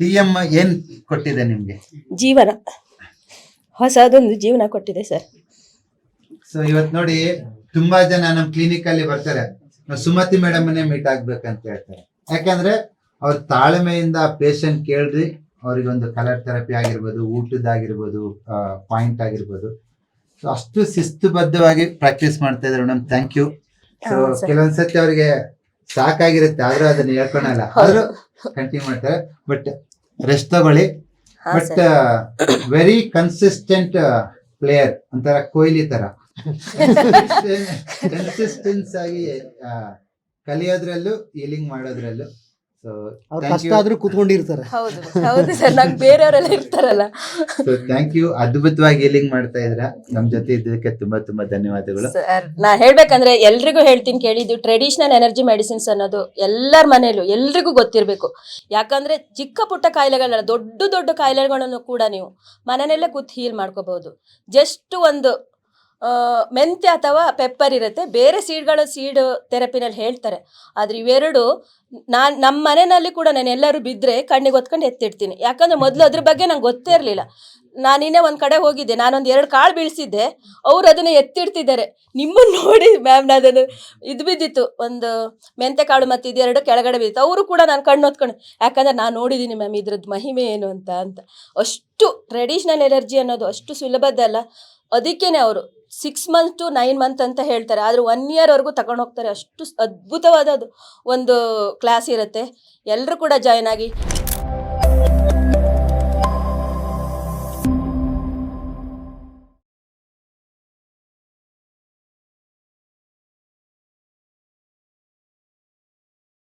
T M ಏನ್ ಕೊಟ್ಟಿದೆ ನಿಮ್ಗೆ? ಜೀವನ. ಹೊಸದೊಂದು ಜೀವನ ಕೊಟ್ಟಿದೆ ಸರ್. ಸೊ ಇವತ್ ನೋಡಿ ತುಂಬಾ ಜನ ನಮ್ ಕ್ಲಿನಿಕ್ ಅಲ್ಲಿ ಬರ್ತಾರೆ. ನಾವ್ ಸುಮತಿ ಮೇಡಮ್ ಅನ್ನೇ ಮೀಟ್ ಆಗ್ಬೇಕಂತ ಹೇಳ್ತಾರೆ. ಯಾಕಂದ್ರೆ ಅವ್ರ ತಾಳ್ಮೆಯಿಂದ ಪೇಷಂಟ್ ಕೇಳ್ರಿ ಅವ್ರಿಗೊಂದು ಕಲರ್ ಥೆರಪಿ ಆಗಿರ್ಬೋದು ಊಟದಾಗಿರ್ಬೋದು ಪಾಯಿಂಟ್ ಆಗಿರ್ಬೋದು. ಸೊ ಅಷ್ಟು ಶಿಸ್ತುಬದ್ಧವಾಗಿ ಪ್ರಾಕ್ಟೀಸ್ ಮಾಡ್ತಾ ಇದ್ದಾರೆ ಮೇಡಮ್ ಥ್ಯಾಂಕ್ ಯು ಸೊ. ಕೆಲವೊಂದ್ಸತಿ ಅವ್ರಿಗೆ ಸಾಕಾಗಿರುತ್ತೆ ಆದ್ರೂ ಅದನ್ನ ಹೇಳ್ಕೊಳಲ್ಲ. ಆದ್ರೂ ಕಂಟಿನ್ಯೂ ಮಾಡ್ತಾರೆ. ಬಟ್ ರೆಸ್ಟ್ ತಗೊಳ್ಳಿ. ಬಟ್ ವೆರಿ ಕನ್ಸಿಸ್ಟೆಂಟ್ ಪ್ಲೇಯರ್ ಅಂತಾರ ಕೊಹ್ಲಿ ತರ. ಕನ್ಸಿಸ್ಟೆನ್ಸ್ ಆಗಿ ಕಲಿಯೋದ್ರಲ್ಲೂ ಹೀಲಿಂಗ್ ಮಾಡೋದ್ರಲ್ಲೂ ಸೊ ಅವ್ರು ಕಷ್ಟ ಆದ್ರೂ ಕೂತ್ಕೊಂಡಿರ್ತಾರೆ. ಹೌದು ಹೌದು ಸರ್. ನಂಗೆ ಬೇರೆಯವರೆಲ್ಲ ಇರ್ತಾರಲ್ಲ. ಸೊ ಥ್ಯಾಂಕ್ ಯು ಅದ್ಭುತವಾಗಿ ಹೀಲಿಂಗ್ ಮಾಡ್ತಾ ಇದ್ರ. ನಮ್ ಜೊತೆ ಇದ್ದಕ್ಕೆ ತುಂಬಾ ತುಂಬಾ ಧನ್ಯವಾದಗಳು. ಸರ್ ನಾ ಹೇಳ್ಬೇಕಂದ್ರೆ ಎಲ್ರಿಗೂ ಹೇಳ್ತೀನಿ ಕೇಳಿದ್ದು ಟ್ರೆಡಿಷನಲ್ ಎನರ್ಜಿ ಮೆಡಿಸಿನ್ಸ್ ಅನ್ನೋದು ಎಲ್ಲರ ಮನೇಲೂ ಎಲ್ರಿಗೂ ಗೊತ್ತಿರಬೇಕು. ಯಾಕಂದ್ರೆ ಚಿಕ್ಕ ಪುಟ್ಟ ಕಾಯಿಲೆಗಳಲ್ಲ ದೊಡ್ಡ ದೊಡ್ಡ ಕಾಯಿಲೆಗಳನ್ನು ಕೂಡ ನೀವು ಮನೆಯಲ್ಲೇ ಕೂತ್ ಹೀಲ್ ಮಾಡ್ಕೋಬಹುದು. ಜಸ್ಟ್ ಒಂದು ಮೆಂತ್ಯ ಅಥವಾ ಪೆಪ್ಪರ್ ಇರುತ್ತೆ. ಬೇರೆ ಸೀಡ್ಗಳು ಸೀಡ್ ಥೆರಪಿನಲ್ಲಿ ಹೇಳ್ತಾರೆ. ಆದ್ರೆ ಇವೆರಡು ನಾನು ನಮ್ಮ ಮನೆಯಲ್ಲಿ ಕೂಡ ನಾನು ಎಲ್ಲರೂ ಬಿದ್ದರೆ ಕಣ್ಣಿಗೆ ಹೊತ್ಕೊಂಡು ಎತ್ತಿಡ್ತೀನಿ. ಯಾಕಂದ್ರೆ ಮೊದಲು ಅದ್ರ ಬಗ್ಗೆ ನಂಗೆ ಗೊತ್ತೇ ಇರಲಿಲ್ಲ. ನಾನು ಇನ್ನೇ ಒಂದು ಕಡೆ ಹೋಗಿದ್ದೆ. ನಾನೊಂದು ಎರಡು ಕಾಳು ಬೀಳಿಸಿದ್ದೆ. ಅವರು ಅದನ್ನು ಎತ್ತಿಡ್ತಿದ್ದಾರೆ. ನಿಮ್ಮನ್ನು ನೋಡಿ ಮ್ಯಾಮ್ ಅದನ್ನು ಇದು ಬಿದ್ದಿತ್ತು. ಒಂದು ಮೆಂತೆ ಕಾಳು ಮತ್ತು ಇದೆರಡು ಕೆಳಗಡೆ ಬಿದ್ದಿತ್ತು ಅವರು ಕೂಡ ನಾನು ಕಣ್ಣು ಹೊತ್ಕೊಂಡು, ಯಾಕಂದ್ರೆ ನಾನು ನೋಡಿದ್ದೀನಿ ಮ್ಯಾಮ್ ಇದ್ರದ್ದು ಮಹಿಮೆ ಏನು ಅಂತ ಅಂತ. ಅಷ್ಟು ಟ್ರೆಡಿಷ್ನಲ್ ಎನರ್ಜಿ ಅನ್ನೋದು ಅಷ್ಟು ಸುಲಭದ್ದಲ್ಲ. ಅಲ್ಲ ಅದಕ್ಕೇನೆ ಅವರು six month to nine month ಅಂತ ಹೇಳ್ತಾರೆ. ಆದರೆ ಒನ್ ಇಯರ್ವರೆಗೂ ತಗೊಂಡು ಹೋಗ್ತಾರೆ. ಅಷ್ಟು ಅದ್ಭುತವಾದ ಒಂದು ಕ್ಲಾಸ್ ಇರುತ್ತೆ. ಎಲ್ಲರೂ ಕೂಡ ಜಾಯ್ನ್ ಆಗಿ.